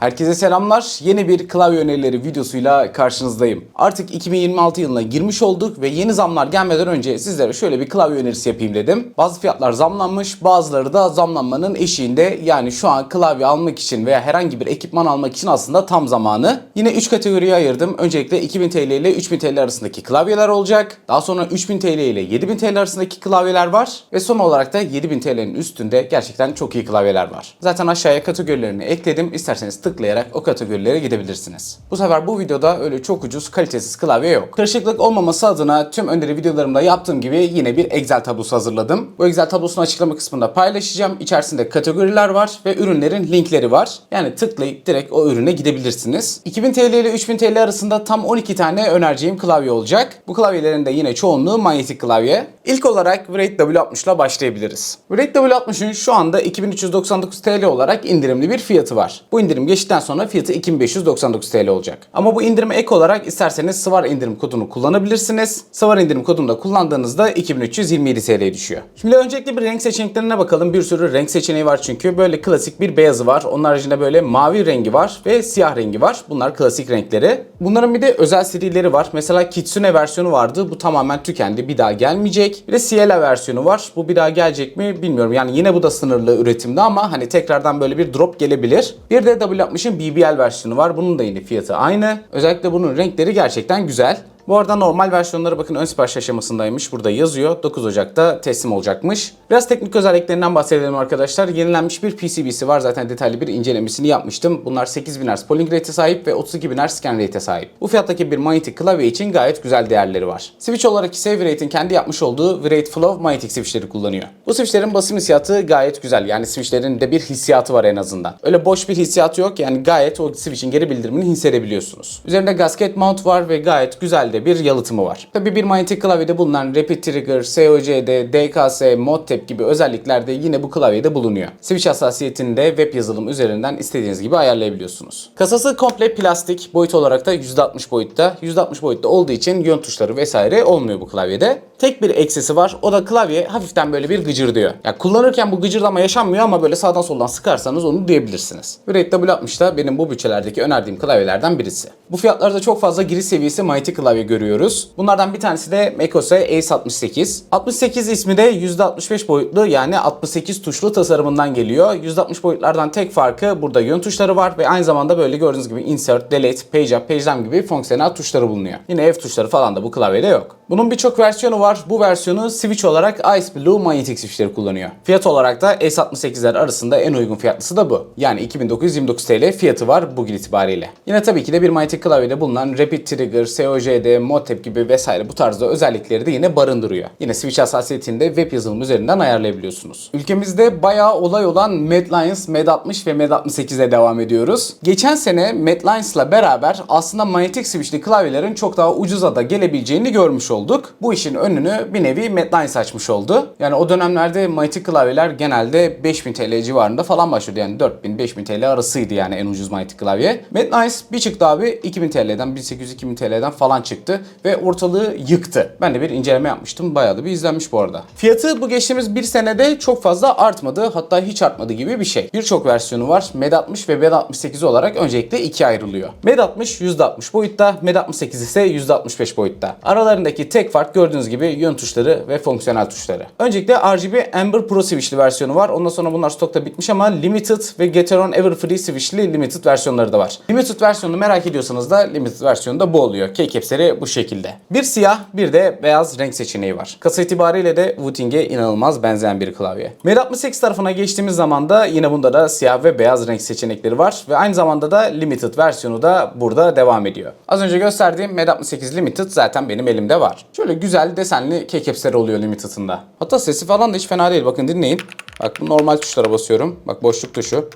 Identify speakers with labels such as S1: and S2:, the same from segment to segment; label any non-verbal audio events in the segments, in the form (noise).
S1: Herkese selamlar. Yeni bir klavye önerileri videosuyla karşınızdayım. Artık 2026 yılına girmiş olduk ve yeni zamlar gelmeden önce sizlere şöyle bir klavye önerisi yapayım dedim. Bazı fiyatlar zamlanmış, bazıları da zamlanmanın eşiğinde. Yani şu an klavye almak için veya herhangi bir ekipman almak için aslında tam zamanı. Yine 3 kategoriye ayırdım. Öncelikle 2000 TL ile 3000 TL arasındaki klavyeler olacak. Daha sonra 3000 TL ile 7000 TL arasındaki klavyeler var. Ve son olarak da 7000 TL'nin üstünde gerçekten çok iyi klavyeler var. Zaten aşağıya kategorilerini ekledim. İsterseniz tıklayarak o kategorilere gidebilirsiniz. Bu sefer bu videoda öyle çok ucuz, kalitesiz klavye yok. Karışıklık olmaması adına tüm öneri videolarımda yaptığım gibi yine bir Excel tablosu hazırladım. Bu Excel tablosunu açıklama kısmında paylaşacağım. İçerisinde kategoriler var ve ürünlerin linkleri var. Yani tıklayıp direkt o ürüne gidebilirsiniz. 2000 TL ile 3000 TL arasında tam 12 tane önereceğim klavye olacak. Bu klavyelerin de yine çoğunluğu manyetik klavye. İlk olarak Wraith W60 ile başlayabiliriz. Wraith W60'ın şu anda 2399 TL olarak indirimli bir fiyatı var. Bu indirim geçtikten sonra fiyatı 2599 TL olacak. Ama bu indirime ek olarak isterseniz Sıvar indirim kodunu kullanabilirsiniz. Sıvar indirim kodunu da kullandığınızda 2327 TL'ye düşüyor. Şimdi öncelikle bir renk seçeneklerine bakalım. Bir sürü renk seçeneği var çünkü. Böyle klasik bir beyazı var. Onun haricinde böyle mavi rengi var ve siyah rengi var. Bunlar klasik renkleri. Bunların bir de özel serileri var. Mesela Kitsune versiyonu vardı. Bu tamamen tükendi. Bir daha gelmeyecek. Bir de Ciela versiyonu var. Bu bir daha gelecek mi bilmiyorum. Yani yine bu da sınırlı üretimde ama hani tekrardan böyle bir drop gelebilir. Bir de W60'ın BBL versiyonu var. Bunun da yine fiyatı aynı. Özellikle bunun renkleri gerçekten güzel. Bu arada normal versiyonları bakın ön sipariş aşamasındaymış. Burada yazıyor. 9 Ocak'ta teslim olacakmış. Biraz teknik özelliklerinden bahsedelim arkadaşlar. Yenilenmiş bir PCB'si var. Zaten detaylı bir incelemesini yapmıştım. Bunlar 8000 Hz polling rate'e sahip ve 32000 Hz scan rate'e sahip. Bu fiyattaki bir manyetik klavye için gayet güzel değerleri var. Switch olarak ise Wraith'in kendi yapmış olduğu Wraith Flow manyetik switchleri kullanıyor. Bu switchlerin basım hissiyatı gayet güzel. Yani switchlerin de bir hissiyatı var en azından. Öyle boş bir hissiyatı yok. Yani gayet o switch'in geri bildirimini hissedebiliyorsunuz. Üzerinde gasket mount var ve gayet güzel de bir yalıtımı var. Tabi bir manyetik klavyede bulunan Rapid Trigger, SOCD, DKS, ModTap gibi özellikler de yine bu klavyede bulunuyor. Switch hassasiyetini de web yazılım üzerinden istediğiniz gibi ayarlayabiliyorsunuz. Kasası komple plastik, boyut olarak da %60 boyutta. %60 boyutta olduğu için yön tuşları vesaire olmuyor bu klavyede. Tek bir eksisi var. O da klavye hafiften böyle bir gıcırdıyor. Ya kullanırken bu gıcırdama yaşanmıyor ama böyle sağdan soldan sıkarsanız onu duyabilirsiniz. Wraith W60 da benim bu bütçelerdeki önerdiğim klavyelerden birisi. Bu fiyatlarda çok fazla giriş seviyesi manyetik klavye görüyoruz. Bunlardan bir tanesi de Mekose Ace 68. 68 ismi de %65 boyutlu yani 68 tuşlu tasarımından geliyor. %60 boyutlardan tek farkı burada yön tuşları var ve aynı zamanda böyle gördüğünüz gibi insert, delete, page up, page down gibi fonksiyonel tuşları bulunuyor. Yine F tuşları falan da bu klavyede yok. Bunun birçok versiyonu var. Bu versiyonu switch olarak Ice Blue manyetik switchleri kullanıyor. Fiyat olarak da S68'ler arasında en uygun fiyatlısı da bu. Yani 2929 TL fiyatı var bugün itibariyle. Yine tabii ki de bir manyetik klavyede bulunan Rapid Trigger, SOCD, ModTap gibi vesaire bu tarzda özellikleri de yine barındırıyor. Yine switch hassasiyetini de web yazılım üzerinden ayarlayabiliyorsunuz. Ülkemizde bayağı olay olan Medlines, Med60 ve Med68'e devam ediyoruz. Geçen sene Medlines'la beraber aslında manyetik switchli klavyelerin çok daha ucuza da gelebileceğini görmüş olduk. Bu işin önünü bir nevi Medlines açmış oldu. Yani o dönemlerde manyetik klavyeler genelde 5000 TL civarında falan başlıyordu. Yani 4000-5000 TL arasıydı yani en ucuz manyetik klavye. Medlines bir çıktı abi 2000 TL'den 1800-2000 TL'den falan çıktı ve ortalığı yıktı. Ben de bir inceleme yapmıştım. Bayağı da bir izlenmiş bu arada. Fiyatı bu geçtiğimiz bir senede çok fazla artmadı. Hatta hiç artmadı gibi bir şey. Birçok versiyonu var. Med 60 ve Med 68 olarak öncelikle ikiye ayrılıyor. Med 60 %60 boyutta, Med 68 ise %65 boyutta. Aralarındaki tek fark gördüğünüz gibi yön tuşları ve fonksiyonel tuşları. Öncelikle RGB Amber Pro switchli versiyonu var. Ondan sonra bunlar stokta bitmiş ama Limited ve Gateron Everfree switchli Limited versiyonları da var. Limited versiyonunu merak ediyorsanız da Limited versiyonu da bu oluyor. Keycaps'leri bu şekilde. Bir siyah bir de beyaz renk seçeneği var. Kasa itibariyle de Wooting'e inanılmaz benzeyen bir klavye. Med 68 tarafına geçtiğimiz zaman da yine bunda da siyah ve beyaz renk seçenekleri var ve aynı zamanda da Limited versiyonu da burada devam ediyor. Az önce gösterdiğim Med 68 Limited zaten benim elimde var. Şöyle güzel desenli keycaps'leri oluyor Limited'ın da. Hatta sesi falan da hiç fena değil. Bakın dinleyin. Bak normal tuşlara basıyorum. Bak boşluk tuşu.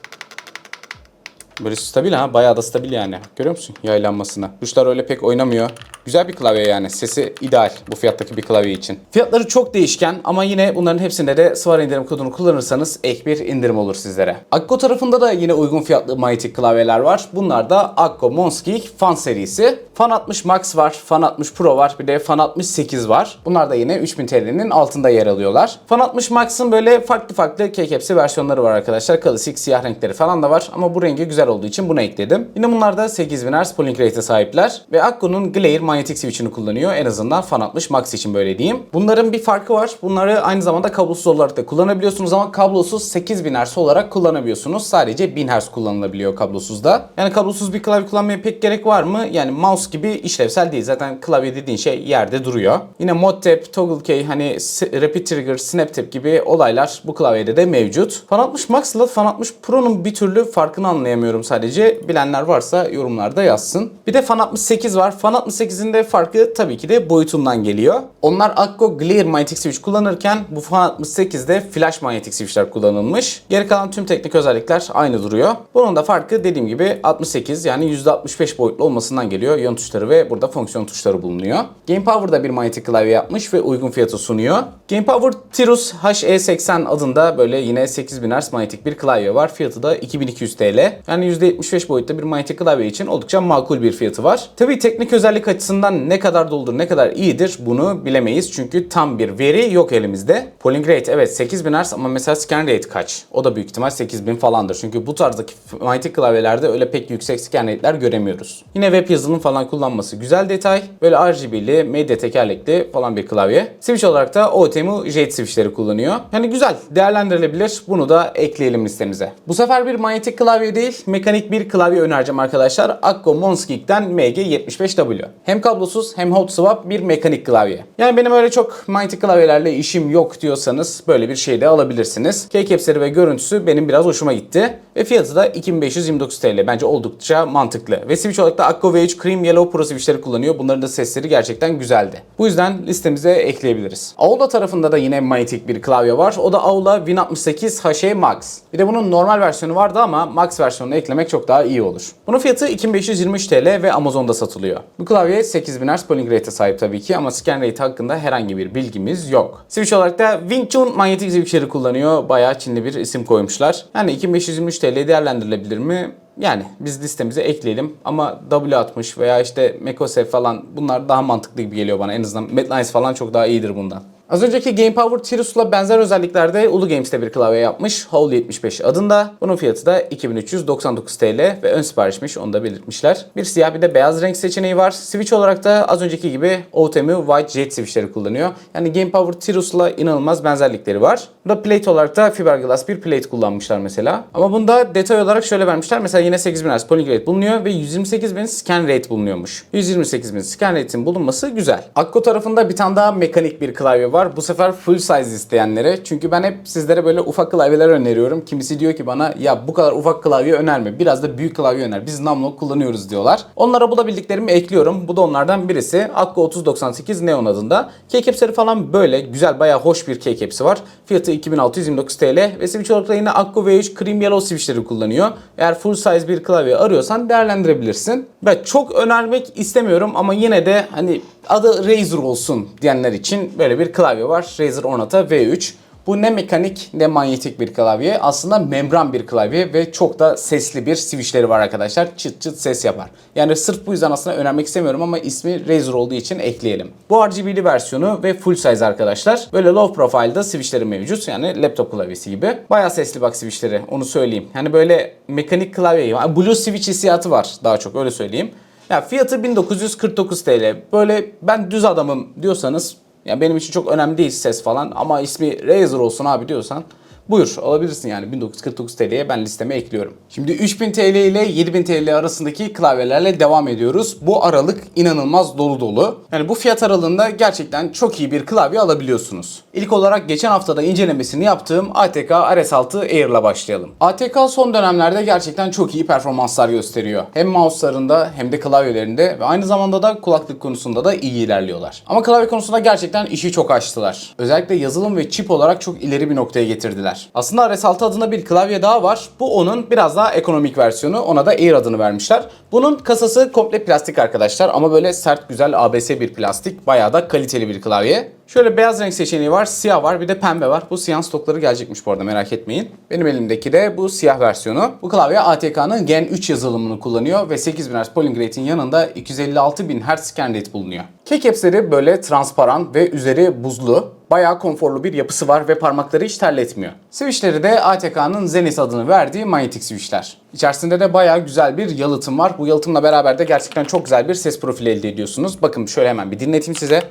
S1: Böyle stabil ha. Bayağı da stabil yani. Görüyor musun yaylanmasına? Tuşlar öyle pek oynamıyor. Güzel bir klavye yani. Sesi ideal bu fiyattaki bir klavye için. Fiyatları çok değişken ama yine bunların hepsinde de Sıvar indirim kodunu kullanırsanız ek bir indirim olur sizlere. Akko tarafında da yine uygun fiyatlı manyetik klavyeler var. Bunlar da Akko Monskik Fan serisi. Fan 60 Max var, Fan 60 Pro var, bir de Fan 68 var. Bunlar da yine 3000 TL'nin altında yer alıyorlar. Fan 60 Max'ın böyle farklı farklı kekepsi versiyonları var arkadaşlar. Klasik siyah renkleri falan da var ama bu rengi güzel olduğu için bunu ekledim. Yine bunlar da 8000 Hz polling rate'e sahipler ve Akko'nun Glare manyetik switch'ini kullanıyor. En azından Fan 60 Max için böyle diyeyim. Bunların bir farkı var. Bunları aynı zamanda kablosuz olarak da kullanabiliyorsunuz ama kablosuz 8000 Hz olarak kullanabiliyorsunuz. Sadece 1000 Hz kullanılabiliyor kablosuzda. Yani kablosuz bir klavye kullanmaya pek gerek var mı? Yani mouse gibi işlevsel değil. Zaten klavye dediğin şey yerde duruyor. Yine mod tap, toggle key, hani rapid trigger, snap tap gibi olaylar bu klavyede de mevcut. Fan 60 Max ile Fan 60 Pro'nun bir türlü farkını anlayamıyorum sadece. Bilenler varsa yorumlarda yazsın. Bir de Fan 68 var. Fan 68'in de farkı tabii ki de boyutundan geliyor. Onlar Akko Glare Magnetic Switch kullanırken bu Fan 68'de Flash Magnetic Switch'ler kullanılmış. Geri kalan tüm teknik özellikler aynı duruyor. Bunun da farkı dediğim gibi 68 yani %65 boyutlu olmasından geliyor. Yön tuşları ve burada fonksiyon tuşları bulunuyor. Game Power da bir manyetik klavye yapmış ve uygun fiyatı sunuyor. Game Power Tirus HE80 adında böyle yine 8000 Hz manyetik bir klavye var. Fiyatı da 2200 TL. Yani %75 boyutta bir manyetik klavye için oldukça makul bir fiyatı var. Tabii teknik özellik açısından ne kadar doludur, ne kadar iyidir bunu bilemeyiz. Çünkü tam bir veri yok elimizde. Polling rate evet 8000 Hz ama mesela scan rate kaç? O da büyük ihtimal 8000 falandır. Çünkü bu tarzdaki manyetik klavyelerde öyle pek yüksek scan rate'ler göremiyoruz. Yine web yazılım falan kullanması güzel detay. Böyle RGB'li, medya tekerlekli falan bir klavye. Switch olarak da OTMU Jade switchleri kullanıyor. Yani güzel, değerlendirilebilir. Bunu da ekleyelim listemize. Bu sefer bir manyetik klavye değil, mekanik bir klavye önereceğim arkadaşlar. Akko Monskik'ten MG75W. Hem kablosuz hem hot swap bir mekanik klavye. Yani benim öyle çok manyetik klavyelerle işim yok diyorsanız böyle bir şey de alabilirsiniz. Keycapsleri ve görüntüsü benim biraz hoşuma gitti. Ve fiyatı da 2529 TL. Bence oldukça mantıklı. Ve switch olarak da Akko V3 Cream Yellow Pro switchleri kullanıyor. Bunların da sesleri gerçekten güzeldi. Bu yüzden listemize ekleyebiliriz. Aula tarafında da yine manyetik bir klavye var. O da Aula Win68 HE Max. Bir de bunun normal versiyonu vardı ama Max versiyonunu eklemek çok daha iyi olur. Bunun fiyatı 2523 TL ve Amazon'da satılıyor. Bu klavye 8000 Hz polling rate'e sahip tabii ki ama scan rate hakkında herhangi bir bilgimiz yok. Switch olarak da Wing Chun manyetik switchleri kullanıyor. Bayağı Çinli bir isim koymuşlar. Yani 2523 TL değerlendirilebilir mi? Yani biz listemize ekleyelim ama W60 veya işte Mekosef falan bunlar daha mantıklı gibi geliyor bana. En azından Medlines falan çok daha iyidir bundan. Az önceki Game Power Tirus'la benzer özelliklerde Ulu Games'te bir klavye yapmış. Hole 75 adında. Bunun fiyatı da 2399 TL ve ön siparişmiş onu da belirtmişler. Bir siyah bir de beyaz renk seçeneği var. Switch olarak da az önceki gibi OTMU White Jet switchleri kullanıyor. Yani Game Power Tirus'la inanılmaz benzerlikleri var. Burada plate olarak da fiberglass bir plate kullanmışlar mesela. Ama bunda detay olarak şöyle vermişler. Mesela yine 8000 Hz polling rate bulunuyor ve 128.000 scan rate bulunuyormuş. 128.000 scan rate'in bulunması güzel. Akko tarafında bir tane daha mekanik bir klavye var. Bu sefer full size isteyenlere. Çünkü ben hep sizlere böyle ufak klavyeler öneriyorum. Kimisi diyor ki bana ya bu kadar ufak klavye önerme. Biraz da büyük klavye öner. Biz Namlok kullanıyoruz diyorlar. Onlara bulabildiklerimi ekliyorum. Bu da onlardan birisi. Akko 3098 Neon adında. Keycapsleri falan böyle güzel bayağı hoş bir keycapsi var. Fiyatı 2629 TL ve switch olarak da yine Akko V3 Cream Yellow switchleri kullanıyor. Eğer full size bir klavye arıyorsan değerlendirebilirsin. Ben çok önermek istemiyorum ama yine de hani adı Razer olsun diyenler için böyle bir klavye var. Razer Ornata V3. Bu ne mekanik ne manyetik bir klavye. Aslında membran bir klavye ve çok da sesli bir switchleri var arkadaşlar. Çıt çıt ses yapar. Yani sırf bu yüzden aslında önermek istemiyorum ama ismi Razer olduğu için ekleyelim. Bu RGB'li versiyonu ve full size arkadaşlar. Böyle low profile'da switchleri mevcut. Yani laptop klavyesi gibi. Bayağı sesli bak switchleri onu söyleyeyim. Yani böyle mekanik klavye gibi. Blue switch hissiyatı var daha çok öyle söyleyeyim. Ya fiyatı 1949 TL. Böyle ben düz adamım diyorsanız ya benim için çok önemli değil ses falan ama ismi Razer olsun abi diyorsan buyur alabilirsin yani 1949 TL'ye ben listeme ekliyorum. Şimdi 3000 TL ile 7000 TL arasındaki klavyelerle devam ediyoruz. Bu aralık inanılmaz dolu dolu. Yani bu fiyat aralığında gerçekten çok iyi bir klavye alabiliyorsunuz. İlk olarak geçen haftada incelemesini yaptığım ATK RS6 Air ile başlayalım. ATK son dönemlerde gerçekten çok iyi performanslar gösteriyor. Hem mouse'larında hem de klavyelerinde ve aynı zamanda da kulaklık konusunda da iyi ilerliyorlar. Ama klavye konusunda gerçekten işi çok açtılar. Özellikle yazılım ve çip olarak çok ileri bir noktaya getirdiler. Aslında RS6 adında bir klavye daha var. Bu onun biraz daha ekonomik versiyonu. Ona da Air adını vermişler. Bunun kasası komple plastik arkadaşlar ama böyle sert güzel ABS bir plastik. Bayağı da kaliteli bir klavye. Şöyle beyaz renk seçeneği var, siyah var, bir de pembe var. Bu siyah stokları gelecekmiş bu arada merak etmeyin. Benim elimdeki de bu siyah versiyonu. Bu klavye ATK'nın Gen 3 yazılımını kullanıyor ve 8000 Hz polling rate'in yanında 256.000 Hz scan rate bulunuyor. Keycaps'leri böyle transparan ve üzeri buzlu. Bayağı konforlu bir yapısı var ve parmakları hiç terletmiyor. Switchleri de ATK'nın Zenith adını verdiği manyetik switchler. İçerisinde de bayağı güzel bir yalıtım var. Bu yalıtımla beraber de gerçekten çok güzel bir ses profili elde ediyorsunuz. Bakın şöyle hemen bir dinleteyim size.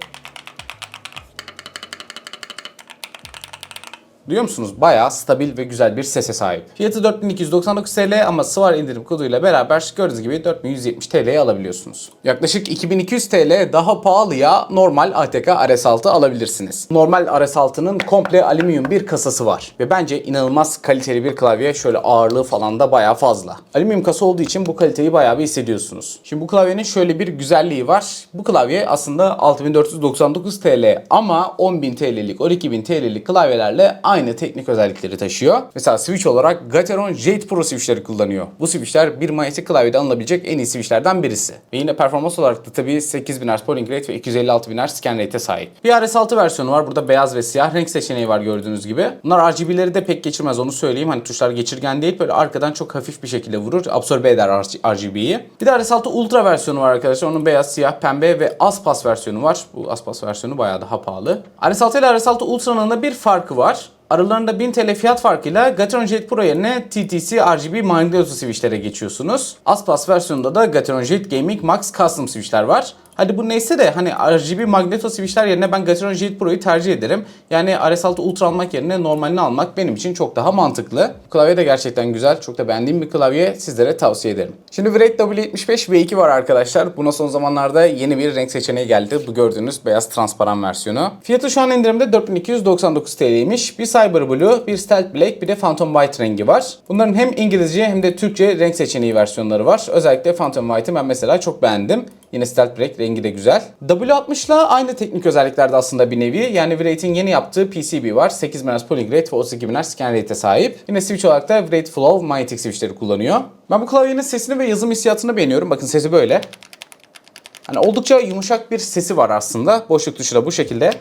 S1: Duyuyor musunuz? Bayağı stabil ve güzel bir sese sahip. Fiyatı 4299 TL ama Sıvar indirim koduyla beraber gördüğünüz gibi 4170 TL'ye alabiliyorsunuz. Yaklaşık 2200 TL daha pahalıya normal ATK RS6 alabilirsiniz. Normal RS6'nın komple alüminyum bir kasası var. Ve bence inanılmaz kaliteli bir klavye. Şöyle ağırlığı falan da bayağı fazla. Alüminyum kasa olduğu için bu kaliteyi bayağı bir hissediyorsunuz. Şimdi bu klavyenin şöyle bir güzelliği var. Bu klavye aslında 6499 TL ama 10.000 TL'lik 12.000 TL'lik klavyelerle aynı teknik özellikleri taşıyor. Mesela switch olarak Gateron Jade Pro switchleri kullanıyor. Bu switchler bir manyetik klavyede alınabilecek en iyi switchlerden birisi. Ve yine performans olarak da tabii 8000 Hz polling rate ve 256.000 Hz scan rate'e sahip. Bir RS6 versiyonu var. Burada beyaz ve siyah renk seçeneği var gördüğünüz gibi. Bunlar RGB'leri de pek geçirmez onu söyleyeyim. Hani tuşlar geçirgen değil. Böyle arkadan çok hafif bir şekilde vurur. Absorbe eder RGB'yi. Bir de RS6 Ultra versiyonu var arkadaşlar. Onun beyaz, siyah, pembe ve Aspas versiyonu var. Bu Aspas versiyonu bayağı daha pahalı. RS6 ile RS6 Ultra'nın da bir farkı var. Aralarında 1000 TL fiyat farkıyla Gateron Jet Pro yerine TTC RGB Magneto switchlere geçiyorsunuz. Aspas versiyonunda da Gateron Jet Gaming Max Custom switchler var. Hadi bu neyse de hani RGB Magneto switchler yerine ben Gateron Jet Pro'yu tercih ederim. Yani RS6 Ultra almak yerine normalini almak benim için çok daha mantıklı. Klavye de gerçekten güzel. Çok da beğendiğim bir klavye. Sizlere tavsiye ederim. Şimdi Wraith W75 V2 var arkadaşlar. Buna son zamanlarda yeni bir renk seçeneği geldi. Bu gördüğünüz beyaz transparan versiyonu. Fiyatı şu an indirimde 4299 TL'ymiş. Bir Cyber Blue, bir Stealth Black, bir de Phantom White rengi var. Bunların hem İngilizce hem de Türkçe renk seçeneği versiyonları var. Özellikle Phantom White'ı ben mesela çok beğendim. Yine Stealth Black rengi de güzel. W60 ile aynı teknik özelliklerde aslında bir nevi. Yani Wraith'in yeni yaptığı PCB var. 8 Hz polling ve 32 Hz scan rate'e sahip. Yine switch olarak da Wraith Flow Magnetic switchleri kullanıyor. Ben bu klavyenin sesini ve yazım hissiyatını beğeniyorum. Bakın sesi böyle. Hani oldukça yumuşak bir sesi var aslında. Boşluk da bu şekilde.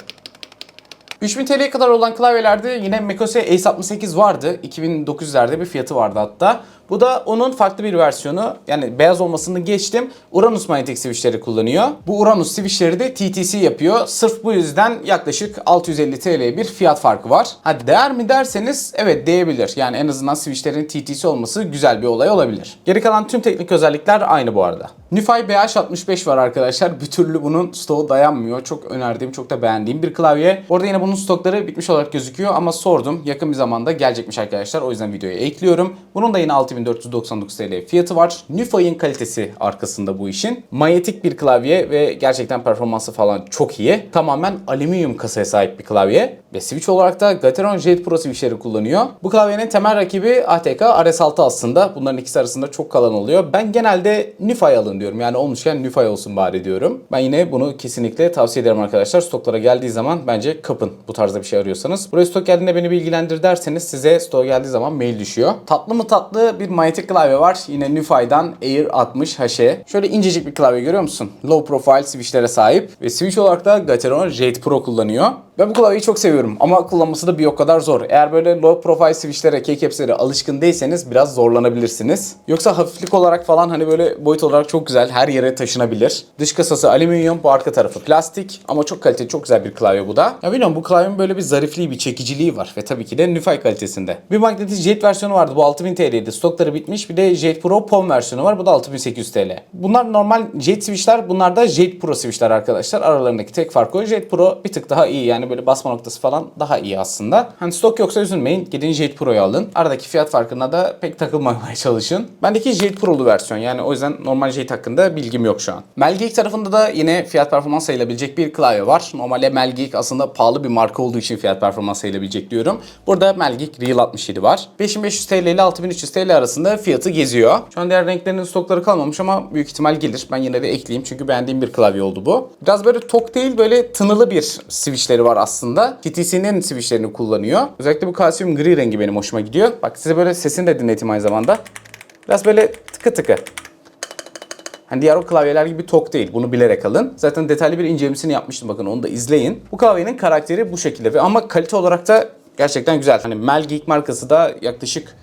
S1: 3000 TL'ye kadar olan klavyelerde yine Mekose Ace 68 vardı. 2900'lerde bir fiyatı vardı hatta. Bu da onun farklı bir versiyonu. Yani beyaz olmasını geçtim. Uranus manyetik switchleri kullanıyor. Bu Uranus switchleri de TTC yapıyor. Sırf bu yüzden yaklaşık 650 TL bir fiyat farkı var. Ha değer mi derseniz evet değebilir. Yani en azından switchlerin TTC olması güzel bir olay olabilir. Geri kalan tüm teknik özellikler aynı bu arada. Nify BH65 var arkadaşlar. Bir türlü bunun stoğu dayanmıyor. Çok önerdiğim, çok da beğendiğim bir klavye. Orada yine bunun stokları bitmiş olarak gözüküyor ama sordum. Yakın bir zamanda gelecekmiş arkadaşlar. O yüzden videoya ekliyorum. Bunun da yine 6499 TL fiyatı var. Nify'in kalitesi arkasında bu işin. Manyetik bir klavye ve gerçekten performansı falan çok iyi. Tamamen alüminyum kasaya sahip bir klavye. Ve switch olarak da Gateron Jet Pro switchleri kullanıyor. Bu klavyenin temel rakibi ATK RS6 aslında. Bunların ikisi arasında çok kalan oluyor. Ben genelde Nify alın diyorum. Yani olmuşken Nify olsun bari diyorum. Ben yine bunu kesinlikle tavsiye ederim arkadaşlar. Stoklara geldiği zaman bence kapın bu tarzda bir şey arıyorsanız. Buraya stok geldiğinde beni bilgilendir derseniz size stok geldiği zaman mail düşüyor. Tatlı mı tatlı bir manyetik klavye var. Yine Nify'dan Air 60 HE. Şöyle incecik bir klavye görüyor musun? Low profile switchlere sahip. Ve switch olarak da Gateron Jet Pro kullanıyor. Ben bu klavyeyi çok seviyorum ama kullanması da bir o kadar zor. Eğer böyle low profile switchlere, keycaps'lere alışkın değilseniz biraz zorlanabilirsiniz. Yoksa hafiflik olarak falan hani böyle boyut olarak çok güzel. Her yere taşınabilir. Dış kasası alüminyum, bu arka tarafı plastik ama çok kaliteli, çok güzel bir klavye bu da. Ya bilmiyorum bu klavyenin böyle bir zarifliği, bir çekiciliği var ve tabii ki de Nify kalitesinde. Bir magnetik jet versiyonu vardı. Bu 6000 TL'ydi. Stokları bitmiş. Bir de Jet Pro POM versiyonu var. Bu da 6800 TL. Bunlar normal jet switchler. Bunlar da Jet Pro switchler arkadaşlar. Aralarındaki tek fark o. Jet Pro bir tık daha iyi. Yani böyle basma noktası falan daha iyi aslında. Hani stok yoksa üzülmeyin. Gidin Jet Pro'yu alın. Aradaki fiyat farkına da pek takılmamaya (laughs) çalışın. Bendeki Jet Pro'lu versiyon. Yani o yüzden normal Jet hakkında bilgim yok şu an. Melgeek tarafında da yine fiyat performans sayılabilecek bir klavye var. Normalde Melgeek aslında pahalı bir marka olduğu için fiyat performans sayılabilecek diyorum. Burada Melgeek Real 67 var. 5500 TL ile 6300 TL arasında arasında fiyatı geziyor. Şu an diğer renklerinin stokları kalmamış ama büyük ihtimal gelir. Ben yine de ekleyeyim çünkü beğendiğim bir klavye oldu bu. Biraz böyle tok değil böyle tınılı bir switchleri var aslında. TTC'nin switchlerini kullanıyor. Özellikle bu kalsiyum gri rengi benim hoşuma gidiyor. Bak size böyle sesini de dinleteyim aynı zamanda. Biraz böyle tıkı tıkı. Hani diğer o klavyeler gibi tok değil. Bunu bilerek alın. Zaten detaylı bir incelemesini yapmıştım bakın onu da izleyin. Bu klavyenin karakteri bu şekilde ve ama kalite olarak da gerçekten güzel. Hani Melgeek markası da yaklaşık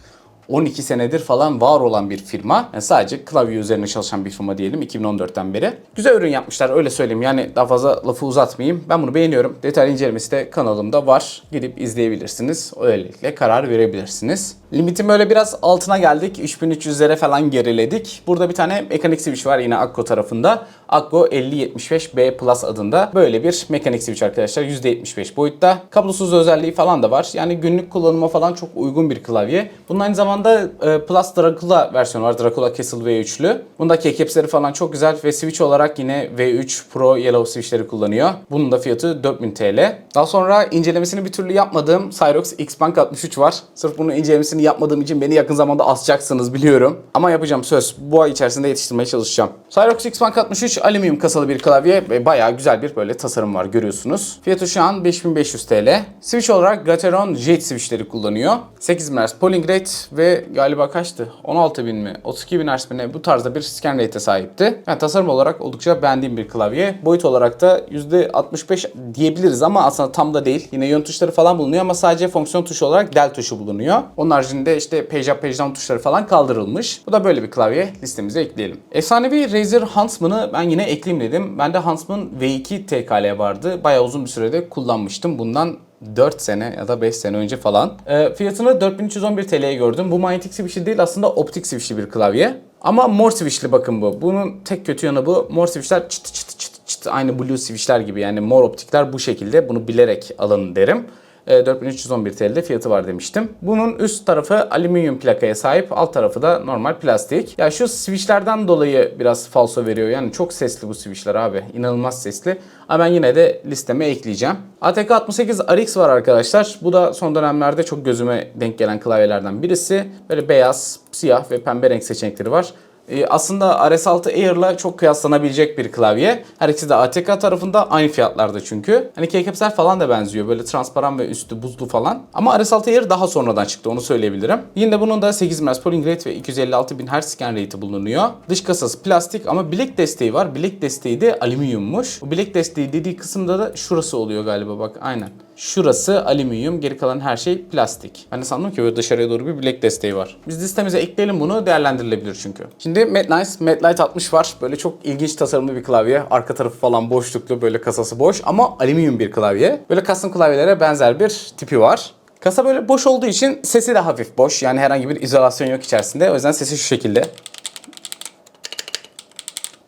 S1: 12 senedir falan var olan bir firma. Yani sadece klavye üzerine çalışan bir firma diyelim 2014'ten beri. Güzel ürün yapmışlar öyle söyleyeyim. Yani daha fazla lafı uzatmayayım. Ben bunu beğeniyorum. Detaylı incelemesi de kanalımda var. Gidip izleyebilirsiniz. Öylelikle karar verebilirsiniz. Limitin böyle biraz altına geldik. 3300'lere falan geriledik. Burada bir tane mekanik switch var yine Akko tarafında. Akko 5075B Plus adında böyle bir mekanik switch arkadaşlar. %75 boyutta. Kablosuz özelliği falan da var. Yani günlük kullanıma falan çok uygun bir klavye. Bunun aynı zamanda e, Plus Dracula versiyonu var. Dracula Castle V3'lü. Bunda keycapsleri falan çok güzel ve switch olarak yine V3 Pro Yellow switchleri kullanıyor. Bunun da fiyatı 4000 TL. Daha sonra incelemesini bir türlü yapmadığım Cyrox X-Bank 63 var. Sırf bunun incelemesini yapmadığım için beni yakın zamanda asacaksınız biliyorum. Ama yapacağım söz. Bu ay içerisinde yetiştirmeye çalışacağım. Cyrox X-Bank 63 alüminyum kasalı bir klavye ve bayağı güzel bir böyle tasarım var görüyorsunuz. Fiyatı şu an 5500 TL. Switch olarak Gateron Jade switchleri kullanıyor. 8000 Hz polling rate ve galiba kaçtı? 16000 mi? 32000 Hz mi? Bu tarzda bir scan rate'e sahipti. Yani tasarım olarak oldukça beğendiğim bir klavye. Boyut olarak da %65 diyebiliriz ama aslında tam da değil. Yine yön tuşları falan bulunuyor ama sadece fonksiyon tuşu olarak del tuşu bulunuyor. Onun haricinde işte page up page down tuşları falan kaldırılmış. Bu da böyle bir klavye listemize ekleyelim. Efsanevi Razer Huntsman'ı ben yine ekleyeyim dedim. Bende Huntsman V2 TKL vardı. Bayağı uzun bir sürede kullanmıştım. Bundan 4 sene ya da 5 sene önce falan. E, fiyatını 4311 TL'ye gördüm. Bu manyetik switchli değil aslında optik switchli bir klavye. Ama mor switchli bakın bu. Bunun tek kötü yanı bu. Mor switchler çıt çıt çıt çıt aynı blue switchler gibi yani mor optikler bu şekilde. Bunu bilerek alın derim. E, 4311 TL'de fiyatı var demiştim. Bunun üst tarafı alüminyum plakaya sahip, alt tarafı da normal plastik. Ya şu switchlerden dolayı biraz falso veriyor. Yani çok sesli bu switchler abi. İnanılmaz sesli. Ama ben yine de listeme ekleyeceğim. ATK 68 RX var arkadaşlar. Bu da son dönemlerde çok gözüme denk gelen klavyelerden birisi. Böyle beyaz, siyah ve pembe renk seçenekleri var. Ee, aslında RS6 Air'la çok kıyaslanabilecek bir klavye. Her ikisi de ATK tarafında aynı fiyatlarda çünkü. Hani keycapsler falan da benziyor. Böyle transparan ve üstü buzlu falan. Ama RS6 Air daha sonradan çıktı onu söyleyebilirim. Yine bunun da 8 Hz polling rate ve 256 bin Hz scan rate'i bulunuyor. Dış kasası plastik ama bilek desteği var. Bilek desteği de alüminyummuş. Bu bilek desteği dediği kısımda da şurası oluyor galiba bak aynen. Şurası alüminyum, geri kalan her şey plastik. Ben de sandım ki böyle dışarıya doğru bir bilek desteği var. Biz listemize ekleyelim bunu, değerlendirilebilir çünkü. Şimdi Mad Light 60 var. Böyle çok ilginç tasarımlı bir klavye. Arka tarafı falan boşluklu, böyle kasası boş ama alüminyum bir klavye. Böyle custom klavyelere benzer bir tipi var. Kasa böyle boş olduğu için sesi de hafif boş. Yani herhangi bir izolasyon yok içerisinde. O yüzden sesi şu şekilde.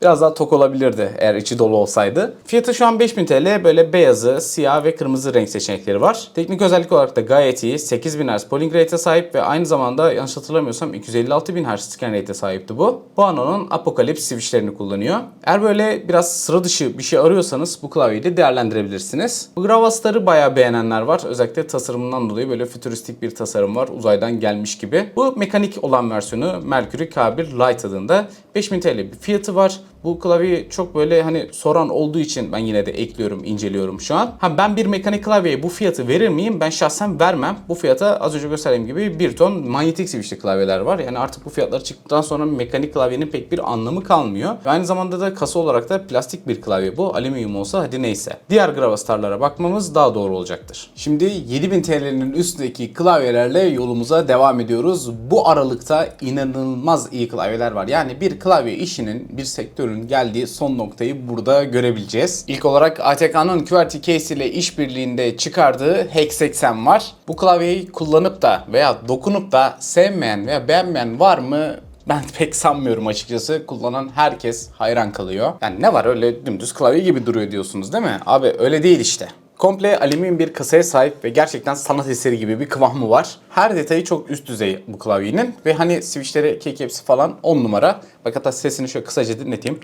S1: Biraz daha tok olabilirdi eğer içi dolu olsaydı. Fiyatı şu an 5000 TL. Böyle beyazı, siyah ve kırmızı renk seçenekleri var. Teknik özellik olarak da gayet iyi. 8000 Hz polling rate'e sahip ve aynı zamanda yanlış hatırlamıyorsam 256.000 Hz scan rate'e sahipti bu. Buono'nun Apocalypse switchlerini kullanıyor. Eğer böyle biraz sıra dışı bir şey arıyorsanız bu klavyeyi de değerlendirebilirsiniz. Bu Gravastar'ı bayağı beğenenler var. Özellikle tasarımından dolayı böyle fütüristik bir tasarım var. Uzaydan gelmiş gibi. Bu mekanik olan versiyonu Mercury K1 Lite adında. 5000 TL bir fiyatı var. Bu klavyeyi çok böyle hani soran olduğu için ben yine de ekliyorum, inceliyorum şu an. Ha ben bir mekanik klavyeye bu fiyatı verir miyim? Ben şahsen vermem. Bu fiyata az önce gösterdiğim gibi bir ton manyetik switchli klavyeler var. Yani artık bu fiyatlar çıktıktan sonra mekanik klavyenin pek bir anlamı kalmıyor. Ve aynı zamanda da kasa olarak da plastik bir klavye bu. Alüminyum olsa hadi neyse. Diğer Gravastar'lara bakmamız daha doğru olacaktır. Şimdi 7000 TL'nin üstündeki klavyelerle yolumuza devam ediyoruz. Bu aralıkta inanılmaz iyi klavyeler var. Yani bir klavye işinin, bir sektörün geldiği son noktayı burada görebileceğiz. İlk olarak ATK'nın QWERTY case ile işbirliğinde çıkardığı Hex 80 var. Bu klavyeyi kullanıp da veya dokunup da sevmeyen veya beğenmeyen var mı ben (laughs) pek sanmıyorum açıkçası. Kullanan herkes hayran kalıyor. Yani ne var öyle dümdüz klavye gibi duruyor diyorsunuz değil mi? Abi öyle değil işte. Komple alüminyum bir kasaya sahip ve gerçekten sanat eseri gibi bir kıvamı var. Her detayı çok üst düzey bu klavyenin ve hani switchleri, keycaps'i falan 10 numara. Bak hatta sesini şöyle kısaca dinleteyim.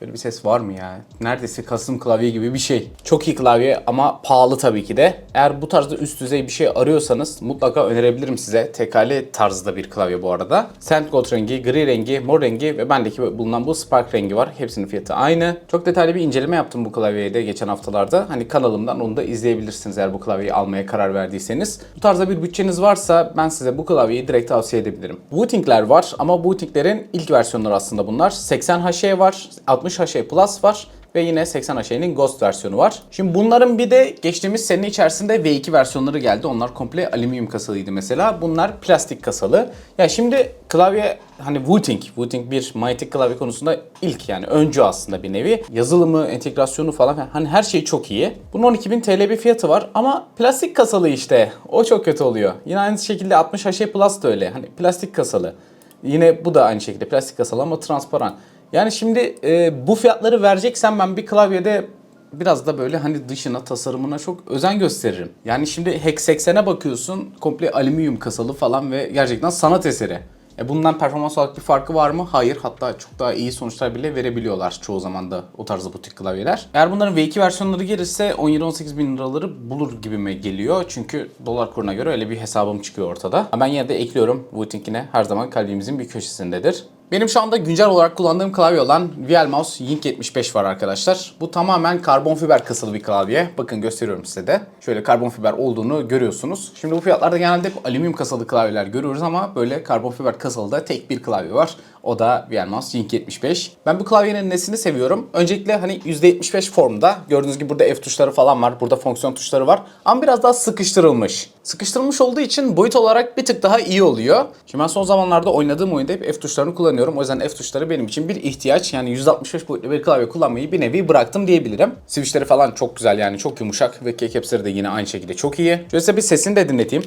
S1: Böyle bir ses var mı ya? Neredeyse Kasım klavye gibi bir şey. Çok iyi klavye ama pahalı tabii ki de. Eğer bu tarzda üst düzey bir şey arıyorsanız mutlaka önerebilirim size. TKL tarzda bir klavye bu arada. Sand Gold rengi, gri rengi, mor rengi ve bendeki bulunan bu Spark rengi var. Hepsinin fiyatı aynı. Çok detaylı bir inceleme yaptım bu klavyeye de geçen haftalarda. Hani kanalımdan onu da izleyebilirsiniz eğer bu klavyeyi almaya karar verdiyseniz. Bu tarzda bir bütçeniz varsa ben size bu klavyeyi direkt tavsiye edebilirim. Wooting'ler var ama Wooting'lerin ilk versiyonları aslında bunlar. 80 HE var, 60 HE Plus var ve yine 80 HE'nin Ghost versiyonu var. Şimdi bunların bir de geçtiğimiz sene içerisinde V2 versiyonları geldi. Onlar komple alüminyum kasalıydı mesela. Bunlar plastik kasalı. Ya şimdi klavye hani Wooting, Wooting bir manyetik klavye konusunda ilk yani öncü aslında bir nevi. Yazılımı, entegrasyonu falan hani her şey çok iyi. Bunun 12.000 TL bir fiyatı var ama plastik kasalı işte. O çok kötü oluyor. Yine aynı şekilde 60 HE Plus da öyle. Hani plastik kasalı. Yine bu da aynı şekilde plastik kasalı ama transparan. Yani şimdi e, bu fiyatları vereceksen ben bir klavyede biraz da böyle hani dışına, tasarımına çok özen gösteririm. Yani şimdi Hex 80'e bakıyorsun komple alüminyum kasalı falan ve gerçekten sanat eseri. E bundan performans olarak bir farkı var mı? Hayır. Hatta çok daha iyi sonuçlar bile verebiliyorlar çoğu zaman da o tarzda butik klavyeler. Eğer bunların V2 versiyonları gelirse 17-18 bin liraları bulur gibime geliyor. Çünkü dolar kuruna göre öyle bir hesabım çıkıyor ortada. Ama ben yine de ekliyorum. Wooting'ine her zaman kalbimizin bir köşesindedir. Benim şu anda güncel olarak kullandığım klavye olan VL Mouse Yink 75 var arkadaşlar. Bu tamamen karbon fiber kasılı bir klavye. Bakın gösteriyorum size de. Şöyle karbon fiber olduğunu görüyorsunuz. Şimdi bu fiyatlarda genelde alüminyum kasalı klavyeler görüyoruz ama böyle karbon fiber kasalı da tek bir klavye var. O da VL Mouse Yink 75. Ben bu klavyenin nesini seviyorum? Öncelikle hani %75 formda. Gördüğünüz gibi burada F tuşları falan var. Burada fonksiyon tuşları var. Ama biraz daha sıkıştırılmış. Sıkıştırılmış olduğu için boyut olarak bir tık daha iyi oluyor. Şimdi ben son zamanlarda oynadığım oyunda hep F tuşlarını kullanıyorum. O yüzden F tuşları benim için bir ihtiyaç. Yani 165 boyutlu bir klavye kullanmayı bir nevi bıraktım diyebilirim. Switchleri falan çok güzel yani çok yumuşak ve keycaps'leri de yine aynı şekilde çok iyi. Şöyle size bir sesini de dinleteyim.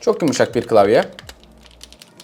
S1: Çok yumuşak bir klavye.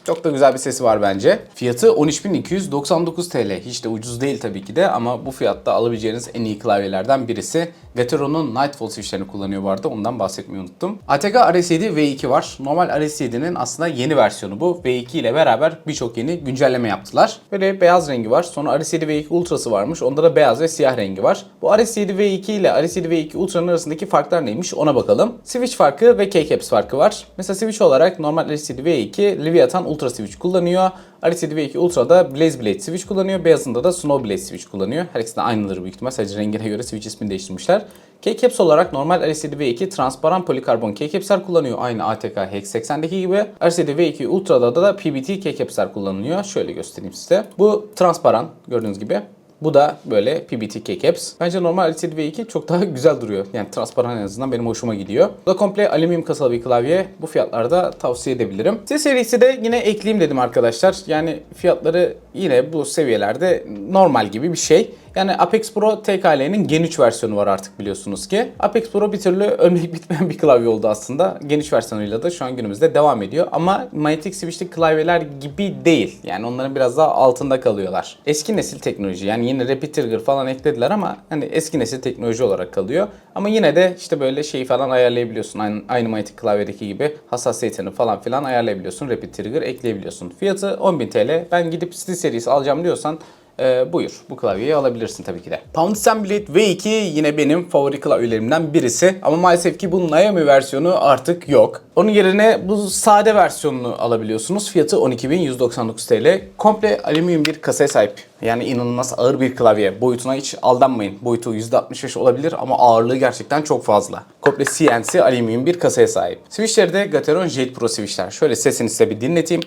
S1: Çok da güzel bir sesi var bence. Fiyatı 13.299 TL. Hiç de ucuz değil tabii ki de ama bu fiyatta alabileceğiniz en iyi klavyelerden birisi. Gateron'un Nightfall switchlerini kullanıyor bu arada. Ondan bahsetmeyi unuttum. ATK RS7 V2 var. Normal RS7'nin aslında yeni versiyonu bu. V2 ile beraber birçok yeni güncelleme yaptılar. Böyle beyaz rengi var. Sonra RS7 V2 Ultra'sı varmış. Onda da beyaz ve siyah rengi var. Bu RS7 V2 ile RS7 V2 Ultra'nın arasındaki farklar neymiş ona bakalım. Switch farkı ve keycaps farkı var. Mesela switch olarak normal RS7 V2 Leviathan Ultra switch kullanıyor. RS7 V2 Ultra'da Blaze Blade switch kullanıyor. Beyazında da Snow Blade switch kullanıyor. Her ikisi de aynıdır büyük ihtimal. Sadece rengine göre switch ismini değiştirmişler. Keycaps olarak normal RS7 V2 transparan polikarbon keycapsler kullanıyor. Aynı ATK Hex 80'deki gibi. RS7 V2 Ultra'da da PBT keycapsler kullanılıyor. Şöyle göstereyim size. Bu transparan gördüğünüz gibi. Bu da böyle PBT keycaps. Bence normal LCD V2 çok daha güzel duruyor. Yani transparan en azından benim hoşuma gidiyor. Bu da komple alüminyum kasalı bir klavye. Bu fiyatlarda tavsiye edebilirim. C serisi de yine ekleyeyim dedim arkadaşlar. Yani fiyatları yine bu seviyelerde normal gibi bir şey. Yani Apex Pro TKL'nin Gen 3 versiyonu var artık biliyorsunuz ki. Apex Pro bir türlü (laughs) ölmeyip bitmeyen bir klavye oldu aslında. Gen 3 versiyonuyla da şu an günümüzde devam ediyor. Ama manyetik switch'li klavyeler gibi değil. Yani onların biraz daha altında kalıyorlar. Eski nesil teknoloji yani yine Rapid Trigger falan eklediler ama hani eski nesil teknoloji olarak kalıyor. Ama yine de işte böyle şeyi falan ayarlayabiliyorsun. Aynı, aynı manyetik klavyedeki gibi hassasiyetini falan filan ayarlayabiliyorsun. Rapid Trigger ekleyebiliyorsun. Fiyatı 10.000 TL. Ben gidip Steel serisi alacağım diyorsan ee, buyur bu klavyeyi alabilirsin tabii ki de. Pound Blade V2 yine benim favori klavyelerimden birisi ama maalesef ki bunun Naomi versiyonu artık yok. Onun yerine bu sade versiyonunu alabiliyorsunuz. Fiyatı 12.199 TL. Komple alüminyum bir kasaya sahip. Yani inanılmaz ağır bir klavye. Boyutuna hiç aldanmayın. Boyutu %65 olabilir ama ağırlığı gerçekten çok fazla. Komple CNC alüminyum bir kasaya sahip. Switchleri de Gateron Jet Pro switchler. Şöyle sesini size bir dinleteyim.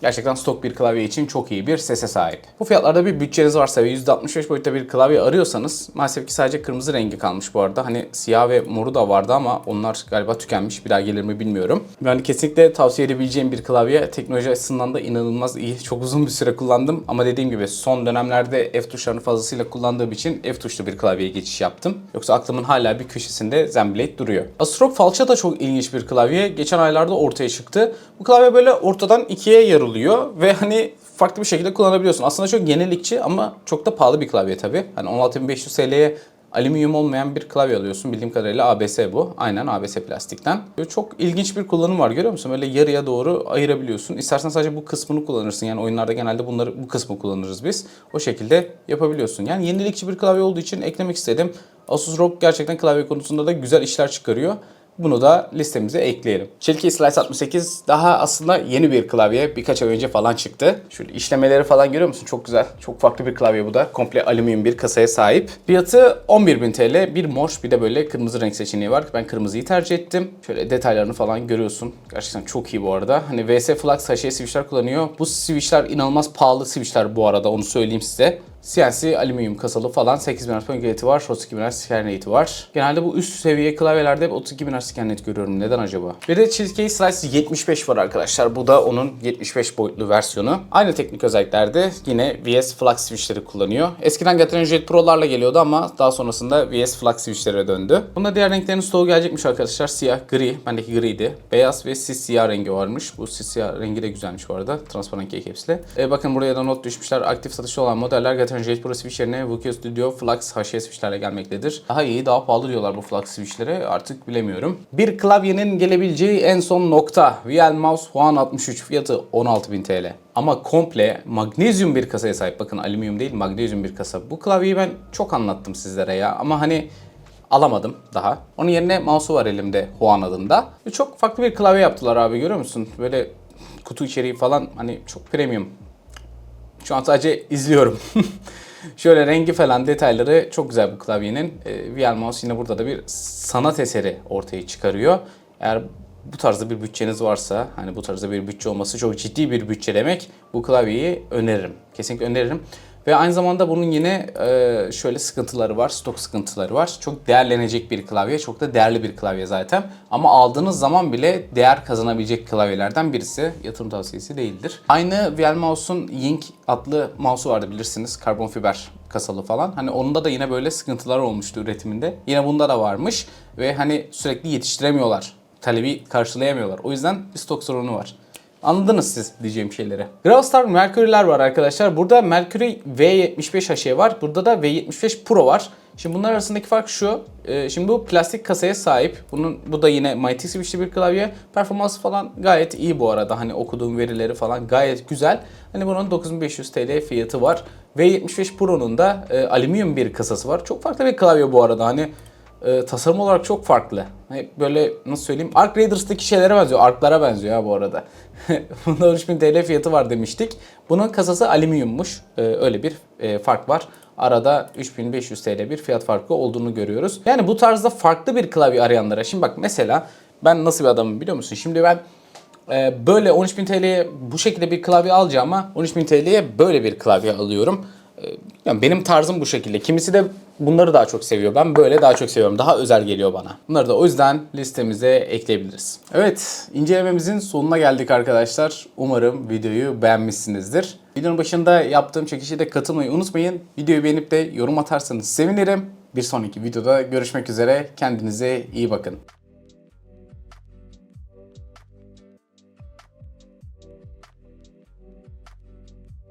S1: Gerçekten stok bir klavye için çok iyi bir sese sahip. Bu fiyatlarda bir bütçeniz varsa ve %65 boyutta bir klavye arıyorsanız maalesef ki sadece kırmızı rengi kalmış bu arada. Hani siyah ve moru da vardı ama onlar galiba tükenmiş. Bir daha gelir mi bilmiyorum. Yani kesinlikle tavsiye edebileceğim bir klavye. Teknoloji açısından da inanılmaz iyi. (laughs) Çok uzun bir süre kullandım ama dediğim gibi son dönemlerde F tuşlarını fazlasıyla kullandığım için F tuşlu bir klavyeye geçiş yaptım. Yoksa aklımın hala bir köşesinde Zenblade duruyor. Astrok Falcha da çok ilginç bir klavye. Geçen aylarda ortaya çıktı. Bu klavye böyle ortadan ikiye yarılıyor ve hani farklı bir şekilde kullanabiliyorsun. Aslında çok yenilikçi ama çok da pahalı bir klavye tabii. Hani 16.500 TL'ye alüminyum olmayan bir klavye alıyorsun. Bildiğim kadarıyla ABS bu. Aynen ABS plastikten. Böyle çok ilginç bir kullanım var görüyor musun? Böyle yarıya doğru ayırabiliyorsun. İstersen sadece bu kısmını kullanırsın. Yani oyunlarda genelde bunları bu kısmı kullanırız biz. O şekilde yapabiliyorsun. Yani yenilikçi bir klavye olduğu için eklemek istedim. Asus ROG gerçekten klavye konusunda da güzel işler çıkarıyor. Bunu da listemize ekleyelim. Çelki Slice 68 daha aslında yeni bir klavye. Birkaç ay önce falan çıktı. Şöyle işlemeleri falan görüyor musun? Çok güzel. Çok farklı bir klavye bu da. Komple alüminyum bir kasaya sahip. Fiyatı 11.000 TL. Bir mor bir de böyle kırmızı renk seçeneği var. Ben kırmızıyı tercih ettim. Şöyle detaylarını falan görüyorsun. Gerçekten çok iyi bu arada. Hani VS Flux HC switchler kullanıyor. Bu switchler inanılmaz pahalı switchler bu arada onu söyleyeyim size. CNC alüminyum kasalı falan 8000 Hz point gate'i var, 32 Hz scan rate'i var. Genelde bu üst seviye klavyelerde hep 32 Hz scan rate görüyorum. Neden acaba? Bir de Cheesecake Slice 75 var arkadaşlar. Bu da onun 75 boyutlu versiyonu. Aynı teknik özelliklerde yine VS Flux switchleri kullanıyor. Eskiden getiren Jet Pro'larla geliyordu ama daha sonrasında VS Flux switchlere döndü. Bunda diğer renklerin stoğu gelecekmiş arkadaşlar. Siyah, gri. Bendeki griydi. Beyaz ve sis siyah rengi varmış. Bu sis siyah rengi de güzelmiş bu arada. Transparan keycaps'li. E, bakın buraya da not düşmüşler. Aktif satışta olan modeller getiren Jet Pro switch yerine Vukio Studio Flux HC switchlerle gelmektedir. Daha iyi, daha pahalı diyorlar bu Flux switchlere. Artık bilemiyorum. Bir klavyenin gelebileceği en son nokta. VL Mouse Huan 63 fiyatı 16.000 TL. Ama komple magnezyum bir kasaya sahip. Bakın alüminyum değil magnezyum bir kasa. Bu klavyeyi ben çok anlattım sizlere ya. Ama hani alamadım daha. Onun yerine mouse'u var elimde Huan adında. Ve çok farklı bir klavye yaptılar abi görüyor musun? Böyle kutu içeriği falan hani çok premium. Şu an sadece izliyorum. (laughs) Şöyle rengi falan detayları çok güzel bu klavyenin. E, yine burada da bir sanat eseri ortaya çıkarıyor. Eğer bu tarzda bir bütçeniz varsa, hani bu tarzda bir bütçe olması çok ciddi bir bütçe demek. Bu klavyeyi öneririm. Kesinlikle öneririm. Ve aynı zamanda bunun yine e, şöyle sıkıntıları var, stok sıkıntıları var. Çok değerlenecek bir klavye, çok da değerli bir klavye zaten. Ama aldığınız zaman bile değer kazanabilecek klavyelerden birisi. Yatırım tavsiyesi değildir. Aynı VL Mouse'un Ying adlı mouse'u vardı bilirsiniz. Karbon fiber kasalı falan. Hani onda da yine böyle sıkıntılar olmuştu üretiminde. Yine bunda da varmış ve hani sürekli yetiştiremiyorlar. Talebi karşılayamıyorlar. O yüzden bir stok sorunu var. Anladınız siz diyeceğim şeyleri. Gravstar Mercury'ler var arkadaşlar. Burada Mercury V75 HE var. Burada da V75 Pro var. Şimdi bunlar arasındaki fark şu. Ee, Şimdi bu plastik kasaya sahip. Bunun bu da yine Mighty Switch'li bir klavye. Performansı falan gayet iyi bu arada. Hani okuduğum verileri falan gayet güzel. Hani bunun 9500 TL fiyatı var. V75 Pro'nun da e, alüminyum bir kasası var. Çok farklı bir klavye bu arada. Hani e, tasarım olarak çok farklı. Hani böyle nasıl söyleyeyim? Arc Raiders'taki şeylere benziyor. Arklara benziyor ha bu arada. (laughs) Bunda 3000 TL fiyatı var demiştik. Bunun kasası alüminyummuş. E, öyle bir e, fark var. Arada 3500 TL bir fiyat farkı olduğunu görüyoruz. Yani bu tarzda farklı bir klavye arayanlara. Şimdi bak mesela ben nasıl bir adamım biliyor musun? Şimdi ben e, böyle 13.000 TL'ye bu şekilde bir klavye alacağıma 13.000 TL'ye böyle bir klavye alıyorum. Yani benim tarzım bu şekilde. Kimisi de bunları daha çok seviyor. Ben böyle daha çok seviyorum. Daha özel geliyor bana. Bunları da o yüzden listemize ekleyebiliriz. Evet, incelememizin sonuna geldik arkadaşlar. Umarım videoyu beğenmişsinizdir. Videonun başında yaptığım çekişe de katılmayı unutmayın. Videoyu beğenip de yorum atarsanız sevinirim. Bir sonraki videoda görüşmek üzere. Kendinize iyi bakın.